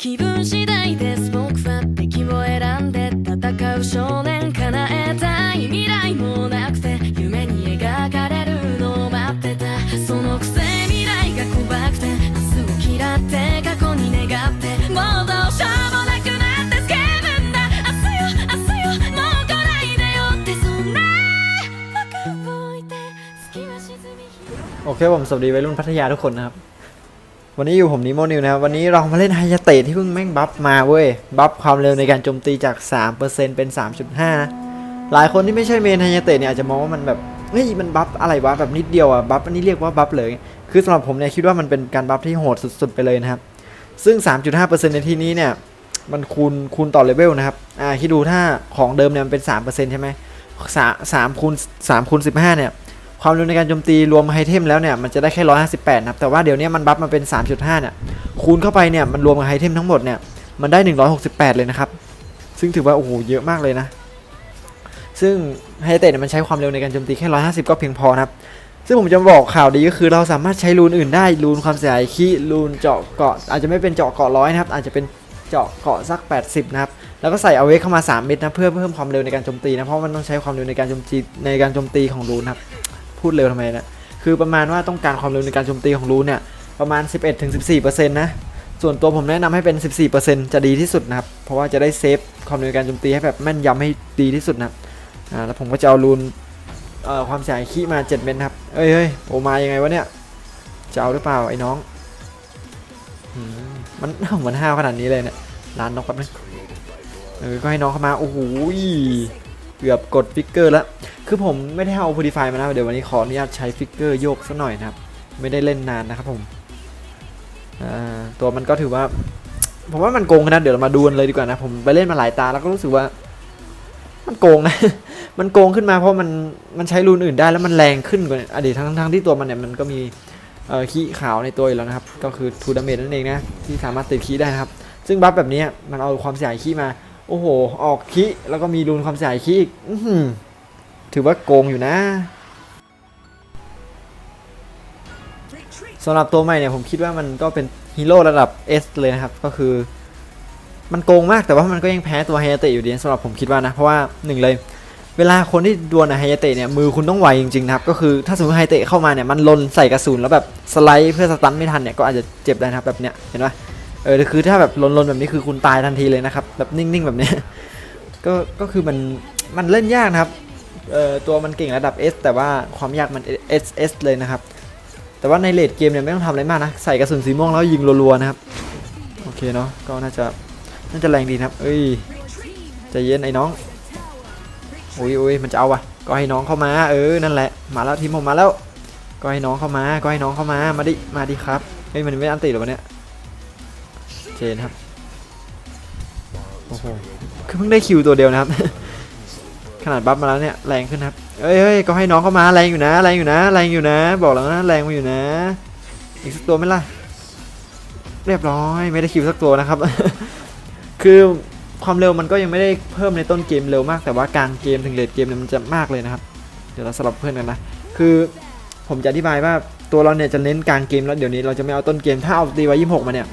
気分次第です僕は敵を選んで戦う少年叶えたい未来もなくて夢に描かれるのを待ってたそのくせ未来が怖くて明日を嫌って過去に願ってもうどうしようもなくなってスケブンだ明日よ明日よもう来ないでよってそんな僕を置いて月は沈み โอเคผมสวัสดีวัยรุ่นพัทยาทุกคนนะครับ วันนี้อยู่ผมนิโมนิวนะครับวันนี้เรามาเล่นไฮยาเตะที่เพิ่งแม่งบัฟมาเว้ย บัฟความเร็วในการโจมตีจาก 3%เป็น 3.5นะหลายคนที่ไม่ใช่เมนไฮยาเตะเนี่ยอาจจะมองว่ามันแบบเฮ้ยมันบัฟอะไรวะแบบนิดเดียวอะบัฟอันนี้เรียกว่าบัฟเลย คือสำหรับผมเนี่ยคิดว่ามันเป็นการบัฟที่โหดสุดๆไปเลยนะครับ ซึ่ง 3.5%ในที่นี้เนี่ยมันคูณคูณต่อเลเวลนะครับอ่าคิดดูถ้าของเดิมเนี่ยมันเป็น3%ใช่ไหมสามคูณสามคูณ15เนี่ย ความเร็วในการโจมตีรวมไอเทมแล้วเนี่ยมันจะได้แค่158นะครับแต่ว่าเดี๋ยวนี้มันบัฟมาเป็น 3.5เนี่ยคูณเข้าไปเนี่ยมันรวมกับไอเทมทั้งหมดเนี่ยมันได้ 168 เลยนะครับ ซึ่งถือว่าโอ้โหเยอะมากเลยนะ ซึ่งไฮเตเนี่ยมันใช้ความเร็วในการโจมตีแค่ 150 ก็เพียงพอนะครับ ซึ่งผมจะบอกข่าวดีก็คือเราสามารถใช้รูนอื่นได้รูนความเสียหายขี้รูนเจาะเกาะ อาจจะไม่เป็นเจาะเกาะร้อยนะครับ อาจจะเป็นเจาะเกาะสัก 80 นะครับ แล้วก็ใส่เอาเวกเข้ามา 3 เม็ดนะเพื่อเพิ่มความเร็วในการโจมตีนะ เพราะมันต้องใช้ความเร็วในการโจมตีในการโจมตีของรูนครับ พูดเร็วทำไมนะคือประมาณว่าต้องการความเร็วในการโจมตีของรูนเนี่ยประมาณ 11-14%นะส่วนตัวผมแนะนำให้เป็น 14%จะดีที่สุดนะครับ เพราะว่าจะได้เซฟความเร็วในการโจมตีให้แบบแม่นยำให้ดีที่สุดนะครับอ่าแล้วผมก็จะเอารูนเอ่อความเสียหายขี้มา 7 เม็ดครับ เอ้ยเฮ้ยโอมายังไงวะเนี่ย จะเอาหรือเปล่าไอ้น้อง มันเหมือนห้าวขนาดนี้เลยเนี่ยร้านนกแป๊บนึงเออก็ให้น้องเข้ามา โอ้โห เกือบกดฟิกเกอร์แล้ว คือผมไม่ได้เอา Purify มานะเดี๋ยววันนี้ขออนุญาตใช้ฟิกเกอร์โยกสักหน่อยนะครับ ไม่ได้เล่นนานนะครับผมตัวมันก็ถือว่า ผมว่ามันโกงนะเดี๋ยวเรามาดูกันเลยดีกว่านะ ผมไปเล่นมาหลายตาแล้วก็รู้สึกว่า มันโกงนะ มันโกงขึ้นมาเพราะมันมันใช้รูนอื่นได้แล้วมันแรงขึ้นกว่าอดีตทั้งทั้งที่ตัวมันเนี่ยมันก็มีขี้ขาวในตัวอยู่แล้วนะครับ ก็คือทูดาเมจนั่นเองนะที่สามารถติดขี้ได้นะครับ ซึ่งบัฟแบบนี้มันเอาความเสียหายขี้มา โอ้โห ออกขี้แล้วก็มีรูนความเสียหายขี้อีกอื้อ ถือว่าโกงอยู่นะสำหรับตัวใหม่เนี่ยผมคิดว่ามันก็เป็นฮีโร่ระดับ S เลยนะครับ ก็คือ มันโกงมากแต่ว่ามันก็ยังแพ้ตัวไฮยาเตะอยู่ดีสำหรับผมคิดว่านะ เพราะว่าหนึ่งเลย เวลาคนที่ดวลไฮยาเตะเนี่ยมือคุณต้องไวจริงๆนะครับ ก็คือถ้าสมมติไฮยาเตะเข้ามาเนี่ยมันลนใส่กระสุนแล้วแบบสไลด์เพื่อสตันไม่ทันเนี่ยก็อาจจะเจ็บได้นะครับแบบเนี้ยเห็นปะเออคือถ้าแบบลนๆแบบนี้คือคุณตายทันทีเลยนะครับแบบนิ่งๆแบบเนี้ยก็ก็คือมันมันเล่นยากนะครับ ตัวมันเก่งระดับ S แต่ว่าความยากมัน S S เลยนะครับ แต่ว่าในเลดเกมเนี่ยไม่ต้องทำอะไรมากนะ ใส่กระสุนสีม่วงแล้วยิงรัวๆนะครับ โอเคเนาะก็น่าจะน่าจะแรงดีนะครับ เอ้ยใจเย็นไอ้น้องอุ้ยอุ้ยมันจะเอาวะก็ให้น้องเข้ามา เออนั่นแหละมาแล้วทีมผมมาแล้ว ก็ให้น้องเข้ามา ก็ให้น้องเข้ามามาดิมาดิครับเฮ้ยมันไม่อันติหรอวะเนี่ยเจนครับโอ้โหคือเพิ่งได้คิวตัวเดียวนะครับ ขนาดบัฟมาแล้วเนี่ยแรงขึ้นครับเอ้ยเฮ้ยก็ให้น้องเข้ามาแรงอยู่นะแรงอยู่นะแรงอยู่นะ บอกแล้วนะแรงมาอยู่นะ อีกสักตัวไหมล่ะ เรียบร้อยไม่ได้คิวสักตัวนะครับ คือความเร็วมันก็ยังไม่ได้เพิ่มในต้นเกมเร็วมากแต่ว่ากลางเกมถึงเลดเกมเนี่ยมันจะมากเลยนะครับ เดี๋ยวเราสลับเพื่อนกันนะคือผมจะอธิบายว่าตัวเราเนี่ยจะเน้นกลางเกมแล้วเดี๋ยวนี้เราจะไม่เอาต้นเกมถ้าเอาตีไว้26มาเนี่ย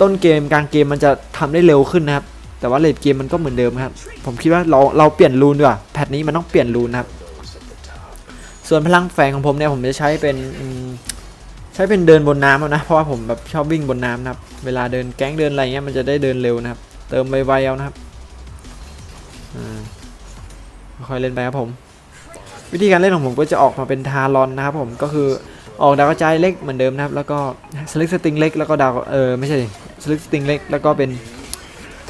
ต้นเกมกลางเกมมันจะทำได้เร็วขึ้นนะครับ แต่ว่าเลดเกมมันก็เหมือนเดิมครับ ผมคิดว่าเราเราเปลี่ยนรูนดีกว่าแพทนี้มันต้องเปลี่ยนรูนนะครับ ส่วนพลังแฝงของผมเนี่ยผมจะใช้เป็นใช้เป็นเดินบนน้ำนะเพราะว่าผมแบบชอบวิ่งบนน้ำนะครับ เวลาเดินแก๊งเดินอะไรเงี้ยมันจะได้เดินเร็วนะครับ เติมไวๆเอานะครับอ่าค่อยเล่นไปครับผม วิธีการเล่นของผมก็จะออกมาเป็นทารอนนะครับ ผมก็คือออกดาวกระจายเล็กเหมือนเดิมนะครับ แล้วก็สลิกสติงเล็กแล้วก็ดาวเออไม่ใช่สลิกสติงเล็กแล้วก็เป็น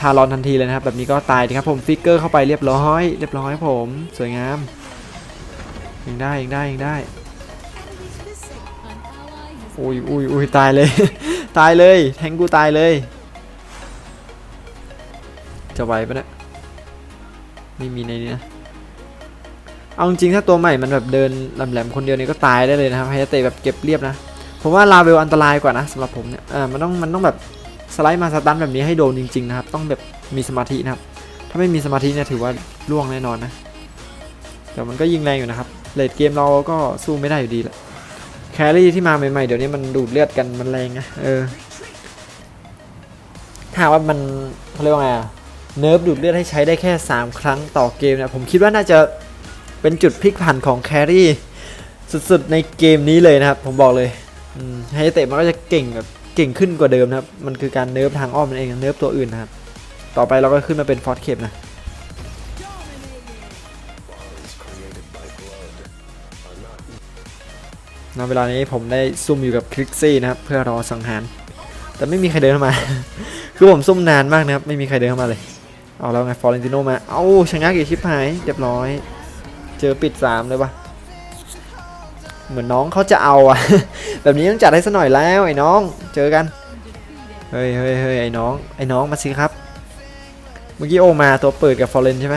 ทารอนทันทีเลยนะครับ แบบนี้ก็ตายดีครับผมฟิกเกอร์เข้าไปเรียบร้อย เรียบร้อยผมสวยงามยังได้ยังได้ยังได้อุ้ยอุ้ยอุ้ยตายเลย ตายเลยแทงกูตายเลย จะไหวปะเนี่ยไม่มีในนี้นะเอาจริงถ้าตัวใหม่มันแบบเดินแหลมๆคนเดียวนี่ก็ตายได้เลยนะครับไฮยาเตะแบบเก็บเรียบนะผมว่าลาเวลอันตรายกว่านะสำหรับผมเนี่ยเออมันต้องมันต้องแบบ สไลด์มาสตันแบบนี้ให้โดนจริงๆนะครับ ต้องแบบมีสมาธินะครับ ถ้าไม่มีสมาธิเนี่ยถือว่าล่วงแน่นอนนะ แต่มันก็ยิงแรงอยู่นะครับเลดเกมเราก็สู้ไม่ได้อยู่ดีแหละ แครี่ที่มาใหม่ๆ เดี๋ยวนี้มันดูดเลือดกันมันแรงนะเออ ถ้าว่ามันเขาเรียกว่าไงเนิร์ฟดูดเลือดให้ใช้ได้แค่ 3 ครั้งต่อเกมเนี่ยผมคิดว่าน่าจะเป็นจุดพลิกผันของแครี่สุดๆในเกมนี้เลยนะครับ ผมบอกเลยอืมไฮเตะมันก็จะเก่งแบบ เก่งขึ้นกว่าเดิมนะครับ มันคือการเนิร์ฟทางอ้อมมันเองเนิร์ฟตัวอื่นนะครับ ต่อไปเราก็ขึ้นมาเป็นฟอร์ c เคปนะณเวลานี้ผมได้ซุ่มอยู่กับคลิกซี่นะครับ เพื่อรอสังหาร แต่ไม่มีใครเดินเข้ามา คือผมซุ่มนานมากนะครับ ไม่มีใครเดินเข้ามาเลย เอาแล้วไงฟอร์เรนติโนมา เอาชะงักอีกชิบหายเรียบร้อย เจอปิดสามเลยปะ เหมือนน้องเขาจะเอาอะแบบนี้ต้องจัดให้ซะหน่อยแล้วไอ้น้อง เจอกัน เฮ้ยเฮ้ยเฮ้ยไอ้น้อง ไอ้น้องมาสิครับ เมื่อกี้โอมาตัวเปิดกับฟอร์เรนใช่ไหม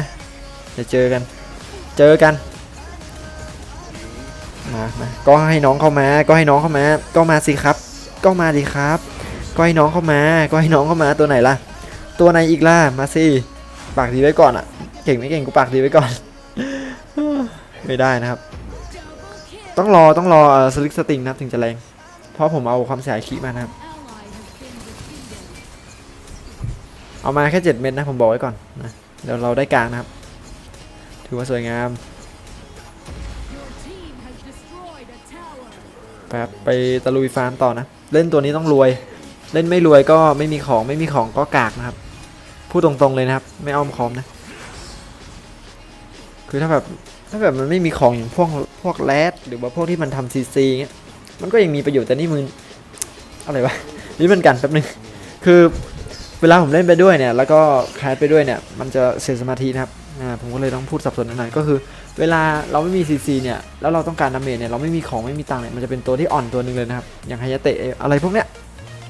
เดี๋ยวเจอกัน เจอกัน มามาก็ให้น้องเข้ามา ก็ให้น้องเข้ามา ก็มาสิครับ ก็มาดิครับ ก็ให้น้องเข้ามา ก็ให้น้องเข้ามาตัวไหนล่ะ ตัวไหนอีกล่ะ มาสิ ปากดีไว้ก่อนอะเก่งไม่เก่งกูปากดีไว้ก่อน ไม่ได้นะครับ ต้องรอต้องรอสลิกสติงนะครับถึงจะแรง เพราะผมเอาความเสียหายขี้มานะครับ เอามาแค่ 7 เม็ดนะผมบอกไว้ก่อนนะเดี๋ยวเราได้กลางนะครับ ถือว่าสวยงามแป๊บไปตะลุยฟาร์มต่อนะ เล่นตัวนี้ต้องรวย เล่นไม่รวยก็ไม่มีของไม่มีของก็กากนะครับ พูดตรงๆเลยนะครับ ไม่อ้อมค้อมนะ คือถ้าแบบ ถ้าแบบมันไม่มีของอย่างพวกพวกแรดหรือว่าพวกที่มันทำซีซีเงี้ยมันก็ยังมีประโยชน์แต่นี่มึงอะไรวะนี่มือนกันแป๊บนึงคือเวลาผมเล่นไปด้วยเนี่ยแล้วก็แคสไปด้วยเนี่ยมันจะเสียสมาธินะครับอ่าผมก็เลยต้องพูดสับสนหน่อยก็คือ เวลาเราไม่มีซีซีเนี่ยแล้วเราต้องการดาเมจเนี่ยเราไม่มีของไม่มีตังเนี่ยมันจะเป็นตัวที่อ่อนตัวหนึ่งเลยนะครับอย่างไฮยาเตะอะไรพวกเนี้ย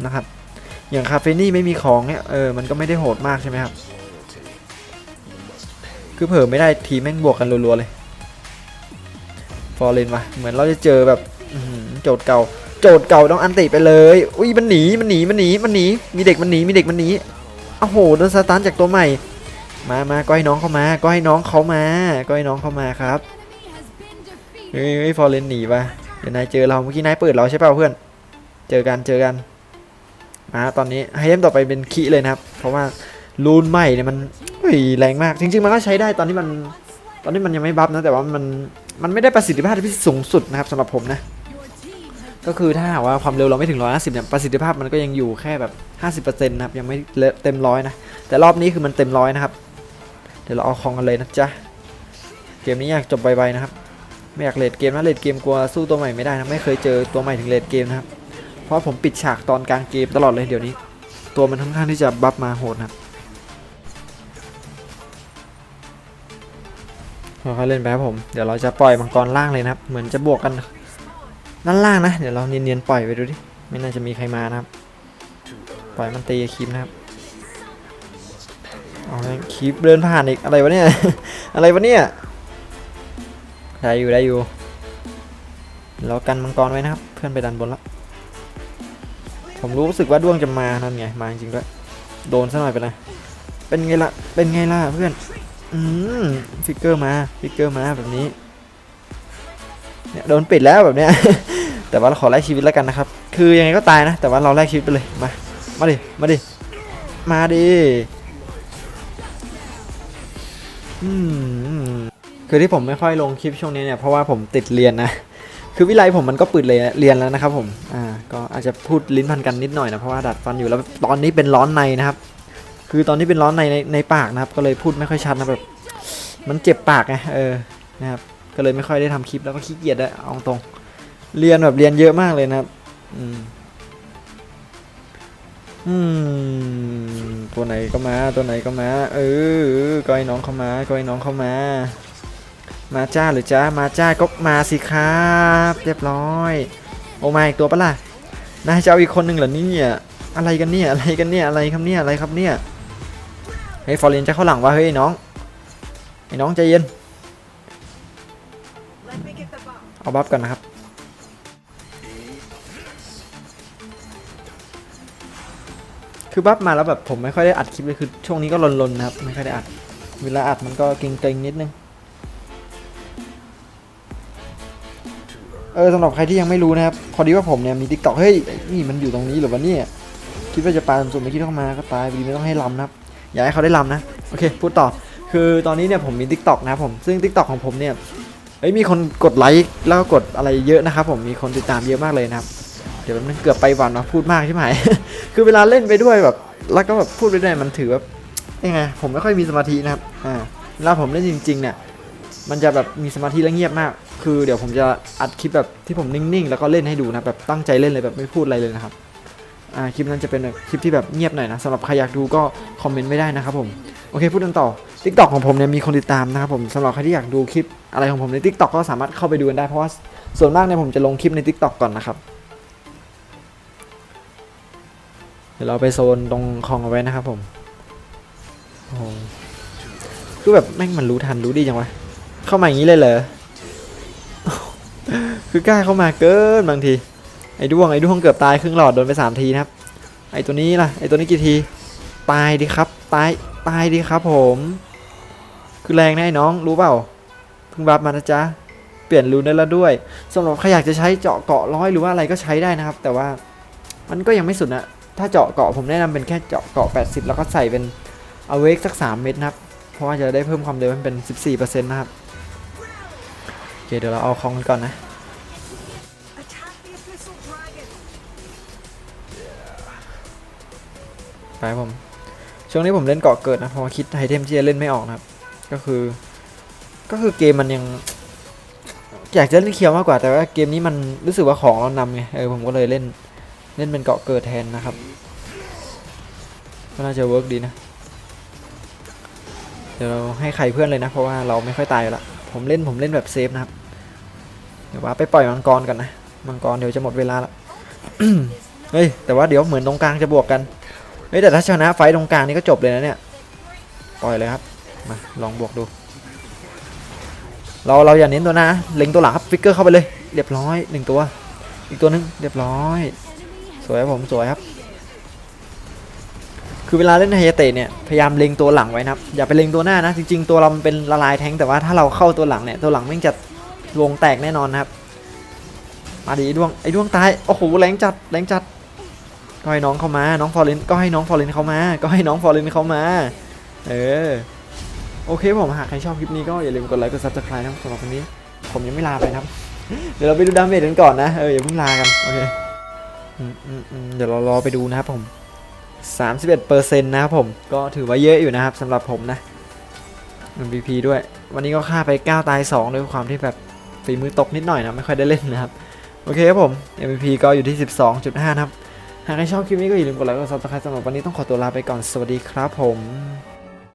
นะครับอย่างคาเฟนี่ไม่มีของเนี่ยเออมันก็ไม่ได้โหดมากใช่ไหมครับคือเผลอไม่ได้ทีแม่งบวกกันรัวๆเลย ฟอร์เรนว่ะเหมือนเราจะเจอแบบโจทย์เก่า โจทย์เก่าต้องอันติไปเลย อุ้ยมันหนีมันหนีมันหนีมันหนีมีเด็กมันหนีมีเด็กมันหนีโอ้โหโดนสตาร์ทจากตัวใหม่ มามาก็ให้น้องเข้ามาก็ให้น้องเขามาก็ให้น้องเข้ามาครับเฮ้ยเฮ้ยฟอร์เรนหนีปะเดี๋ยวนายเจอเราเมื่อกี้นายเปิดเราใช่เปล่าเพื่อน เจอกันเจอกันมาตอนนี้ให้เล่มต่อไปเป็นคีเลยนะครับ เพราะว่ารูนใหม่เนี่ยมันแรงมาก จริง ๆ มันก็ใช้ได้ตอนที่มัน ตอนที่มันยังไม่บัฟนะแต่ว่ามันมันไม่ได้ประสิทธิภาพที่สูงสุดนะครับสำหรับผมนะ ก็คือถ้าหากว่าความเร็วเราไม่ถึง 150 เนี่ยประสิทธิภาพมันก็ยังอยู่แค่แบบ 50%นะครับยังไม่เต็มร้อยนะ แต่รอบนี้คือมันเต็มร้อยนะครับ เดี๋ยวเราเอาของกันเลยนะจ๊ะ เกมนี้อยากจบไวๆนะครับ ไม่อยากเลดเกมนะเลดเกมกลัวสู้ตัวใหม่ไม่ได้นะไม่เคยเจอตัวใหม่ถึงเลดเกมนะครับ เพราะผมปิดฉากตอนกลางเกมตลอดเลยเดี๋ยวนี้ ตัวมันค่อนข้างที่จะบัฟมาโหดนะครับ ค่อยๆเล่นไปครับผม เดี๋ยวเราจะปล่อยมังกรล่างเลยนะครับ เหมือนจะบวกกันด้านล่างนะ เดี๋ยวเราเนียนๆปล่อยไปดูดิ ไม่น่าจะมีใครมานะครับ ปล่อยมันตีคีมนะครับเอาแม่งคีบเดินผ่านอีกอะไรวะเนี่ย อะไรวะเนี่ย ได้อยู่ได้อยู่ เรากันมังกรไว้นะครับ เพื่อนไปดันบนล้วผมรู้สึกว่าด้วงจะมานั่นไง มาจริงด้วย โดนซะหน่อยไปเลย เป็นไงล่ะ เป็นไงล่ะเพื่อน อืมฟิกเกอร์มาฟิกเกอร์มาแบบนี้เนี่ยโดนปิดแล้วแบบเนี้ย แต่ว่าเราขอแลกชีวิตแล้วกันนะครับ คือยังไงก็ตายนะ แต่ว่าเราแลกชีวิตไปเลย มา มาดิ มาดิ มาดิอืมคือที่ผมไม่ค่อยลงคลิปช่วงนี้เนี่ย เพราะว่าผมติดเรียนนะ คือวิไลผมมันก็ปิดเลยเรียนแล้วนะครับผม อ่า ก็อาจจะพูดลิ้นพันกันนิดหน่อยนะ เพราะว่าดัดฟันอยู่แล้วตอนนี้เป็นร้อนในนะครับ คือตอนนี้เป็นร้อนในในในปากนะครับ ก็เลยพูดไม่ค่อยชัดนะแบบ มันเจ็บปากไงเออนะครับ ก็เลยไม่ค่อยได้ทำคลิปแล้วก็ขี้เกียจด้วยเอาตรง เรียนแบบเรียนเยอะมากเลยนะครับ อืมอืมตัวไหนก็มาตัวไหนก็มา เออเออก็ให้น้องเข้ามาก็ให้น้องเข้ามา มาจ้าหรือจ้ามาจ้าก็มาสิครับ เรียบร้อย โอมาอีกตัวปะล่ะนายจะเอาอีกคนหนึ่งเหรอเนี่ยอะไรกันเนี่ยอะไรกันเนี่ยอะไรครับเนี่ยอะไรครับเนี่ย เฮ้ยฟอร์เรนจะเข้าหลังวะเฮ้ยน้องไอ้น้องใจเย็นเอาบัฟกันนะครับคือบัฟมาแล้วแบบผมไม่ค่อยได้อัดคลิปเลยคือช่วงนี้ก็ลนๆนะครับไม่ค่อยได้อัด เวลาอัดมันก็เกรงๆนิดนึงเออสำหรับใครที่ยังไม่รู้นะครับพอดีว่าผมเนี่ยมี t ิ k t o k เฮ้ยนี่มันอยู่ตรงนี้เหรือวะเนี่ยคิดว่าจะปาสุ่มไม่คิดเข้ามาก็ตายดีไม่ต้องให้ลำนะครับ อย่าให้เขาได้ลำนะ โอเคพูดต่อ คือตอนนี้เนี่ยผมมี Tik t o อกนะครับผม ซึ่ง Tik t o อกของผมเนี่ยเอ้ยมีคนกดไลค์แล้วก็กดอะไรเยอะนะครับผมมีคนติดตามเยอะมากเลยนะครับ เดี๋ยวมันเกือบไปวันเนาะพูดมากใช่ไหม คือเวลาเล่นไปด้วยแบบแล้วก็แบบพูดไปด้วยมันถือว่ายังไงผมไม่ค่อยมีสมาธินะครับอ่าเวลาผมเล่นจริง ๆ เนี่ยมันจะแบบมีสมาธิและเงียบมาก คือเดี๋ยวผมจะอัดคลิปแบบที่ผมนิ่งๆ แล้วก็เล่นให้ดูนะแบบตั้งใจเล่นเลยแบบไม่พูดอะไรเลยนะครับ อ่าคลิปนั้นจะเป็นแบบคลิปที่แบบเงียบหน่อยนะสำหรับใครอยากดูก็คอมเมนต์ไม่ได้นะครับผมโอเคพูดกันต่อ t ิ k t o k ของผมเนี่ยมีคนติดตามนะครับผมสำหรับใครที่อยากดูคลิปอะไรของผมใน t ิ k t o k ก็สามารถเข้าไปดูกันได้เพราะว่าส่วนมากเนี่ยผมจะลงคลิปใน t ิ k t o k ก่อนนะครับเดี๋ยวเราไปโซนตรงคลองเอาไว้นะครับผมโอ้โหคือแบบแม่งมันรู้ทันรู้ดีจังวะเข้ามาอย่างนี้เลยเหรอคือกล้าเข้ามาเกินบางที ไอ้ด้วงไอ้ด้วงเกือบตายครึ่งหลอดโดนไปสามทีนะครับ ไอ้ตัวนี้ล่ะไอ้ตัวนี้กี่ที ตายดิครับ ตายตายดิครับผม คือแรงนะไอ้น้องรู้เปล่าเพิ่งรับมานะจ๊ะเปลี่ยนรูนได้แล้วด้วยสำหรับใครอยากจะใช้เจาะเกาะร้อยหรือว่าอะไรก็ใช้ได้นะครับ แต่ว่ามันก็ยังไม่สุดนะถ้าเจาะเกาะผมแนะนำเป็นแค่เจาะเกาะ 80 แล้วก็ใส่เป็นเอาเวกสัก 3 เม็ดนะครับ เพราะว่าจะได้เพิ่มความเร็วให้มันเป็น 14%นะครับโอเคเดี๋ยวเราเอาของกันก่อนนะ ไปผม ช่วงนี้ผมเล่นเกาะเกิดนะเพราะคิดไอเทมที่จะเล่นไม่ออกนะครับ ก็คือ ก็คือเกมมันยัง อยากจะเล่นเคียวมากกว่าแต่ว่าเกมนี้มันรู้สึกว่าของเรานำไงเออผมก็เลยเล่นเล่นเป็นเกาะเกิดแทนนะครับก็น่าจะเวิร์กดีนะ เดี๋ยวเราให้ใครเพื่อนเลยนะ เพราะว่าเราไม่ค่อยตายละผมเล่นผมเล่นแบบเซฟนะครับ เดี๋ยวว่าไปปล่อยมังกรกันนะ มังกรเดี๋ยวจะหมดเวลาละเฮ้ยแต่ว่าเดี๋ยวเหมือนตรงกลางจะบวกกันเฮ้ยแต่ถ้าชนะไฟตรงกลางนี่ก็จบเลยนะเนี่ยปล่อยเลยครับมาลองบวกดู เราเราอย่าเน้นตัวหนะเล็งตัวหลังครับฟิกเกอร์เข้าไปเลยเรียบร้อยหนึ่งตัว อีกตัวหนึงเรียบร้อย สวยครับผมสวยครับ คือเวลาเล่นไฮยเตะเนี่ยพยายามเล็งตัวหลังไว้นะครับอย่าไปเล็งตัวหน้านะจริง ๆ ตัวเราเป็นละลายแทงแต่ว่าถ้าเราเข้าตัวหลังเนี่ยตัวหลังม่งจะวงแตกแน่นอนนะครับ มาดีไอ้ดวงไอ้ดวงตายโอ้โหแรงจัดแรงจัดก็ให้น้องเข้ามา น้องฟอร์เรนก็ให้น้องฟอร์เรนเข้ามา ก็ให้น้องฟอร์เรนเข้ามา เออ โอเคผมหากใครชอบคลิปนี้ก็อย่าลืมกดไลค์กดซับสไครต์นะสำหรับวันนี้ ผมยังไม่ลาไปครับ เดี๋ยวเราไปดูดาเมจกันก่อนนะ เอออย่าเพิ่งลากัน โอเคเดี๋ยวเรารอไปดูนะครับผม 31%นะครับผม ก็ถือว่าเยอะอยู่นะครับสำหรับผมนะ MVP ด้วย วันนี้ก็ฆ่าไป 9 ตาย 2 ด้วยความที่แบบฝีมือตกนิดหน่อยนะ ไม่ค่อยได้เล่นนะครับ โอเคครับผม MVP ก็อยู่ที่ 12.5 นะครับ หากใครชอบคลิปนี้ก็อย่าลืมกดไลค์กดซับสไครต์สำหรับวันนี้ต้องขอตัวลาไปก่อน สวัสดีครับผม